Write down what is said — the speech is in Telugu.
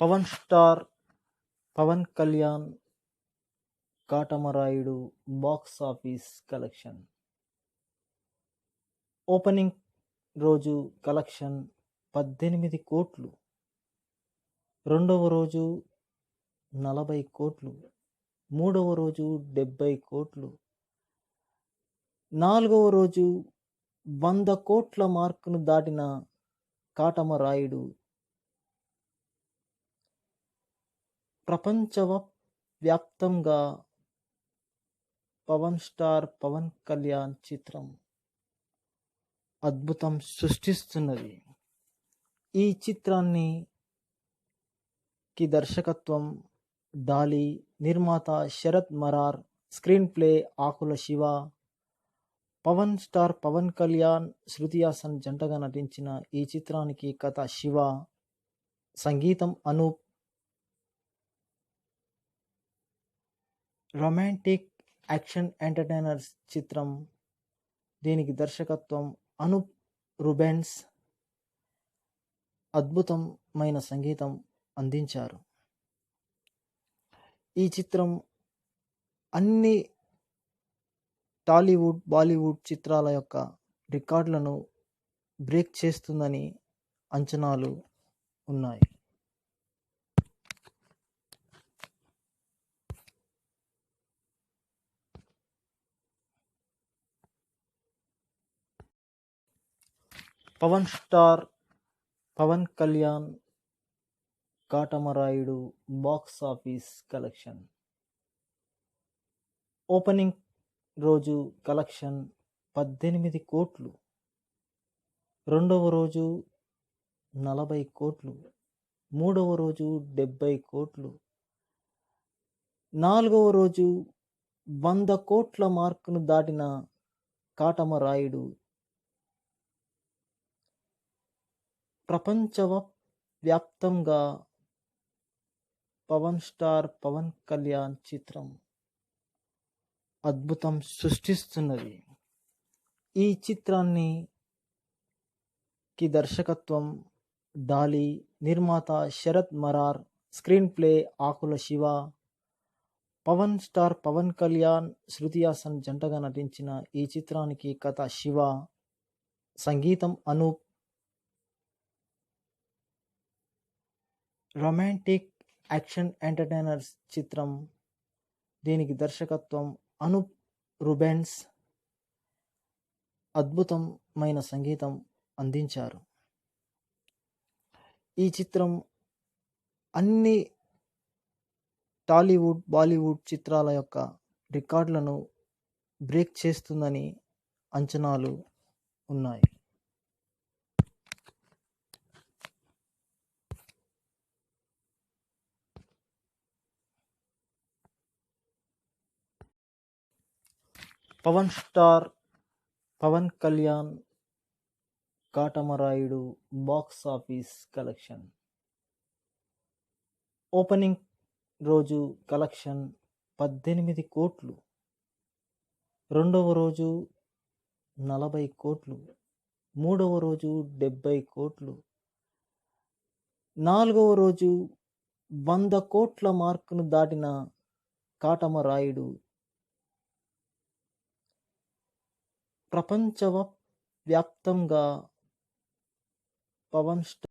Pawan star Pawan Kalyan Katamarayudu box office collection. Opening రోజు కలెక్షన్ పద్దెనిమిది కోట్లు. రెండవ రోజు నలభై కోట్లు. మూడవ రోజు డెబ్బై కోట్లు. నాలుగవ రోజు వంద కోట్ల మార్కును దాటిన కాటమరాయుడు ప్రపంచ వ్యాప్తంగా పవన్ స్టార్ పవన్ కళ్యాణ్ చిత్రం అద్భుతం సృష్టిస్తున్నది. ఈ చిత్రాన్ని కి దర్శకత్వం డాలి నిర్మాత Sharrath Marar screenplay Akula Siva Pawan star Pawan Kalyan Shruti Haasan జంటగా నటించిన ఈ చిత్రానికి కథ శివ సంగీతం అనూప్ రొమాంటిక్ యాక్షన్ ఎంటర్టైనర్స్ చిత్రం. దీనికి దర్శకత్వం అనూప్ రుబెన్స్. అద్భుతమైన సంగీతం అందించారు. ఈ చిత్రం అన్ని టాలీవుడ్ బాలీవుడ్ చిత్రాల యొక్క రికార్డులను బ్రేక్ చేస్తుందని అంచనాలు ఉన్నాయి. Pawan star Pawan Kalyan Katamarayudu box office collection. Opening రోజు కలెక్షన్ పద్దెనిమిది కోట్లు. రెండవ రోజు నలభై కోట్లు. మూడవ రోజు డెబ్బై కోట్లు. నాలుగవ రోజు వంద కోట్ల మార్కును దాటిన కాటమరాయుడు ప్రపంచ వ్యాప్తంగా పవన్ స్టార్ పవన్ కళ్యాణ్ చిత్రం అద్భుతం సృష్టిస్తున్నది. ఈ చిత్రాన్ని కి దర్శకత్వం డాలి నిర్మాత Sharrath Marar screenplay Akula Siva Pawan star Pawan Kalyan Shruti Haasan జంటగా నటించిన ఈ చిత్రానికి కథ శివ సంగీతం అనూప్ రొమాంటిక్ యాక్షన్ ఎంటర్టైనర్స్ చిత్రం. దీనికి దర్శకత్వం అనూప్ రుబెన్స్. అద్భుతమైన సంగీతం అందించారు. ఈ చిత్రం అన్ని టాలీవుడ్ బాలీవుడ్ చిత్రాల యొక్క రికార్డులను బ్రేక్ చేస్తుందని అంచనాలు ఉన్నాయి. Pawan star Pawan Kalyan Katamarayudu box office collection. Opening రోజు కలెక్షన్ పద్దెనిమిది కోట్లు. రెండవ రోజు నలభై కోట్లు. మూడవ రోజు డెబ్బై కోట్లు. నాలుగవ రోజు వంద కోట్ల మార్కును దాటిన కాటమరాయుడు ప్రపంచ వ్యాప్తంగా పవన్ స్టార్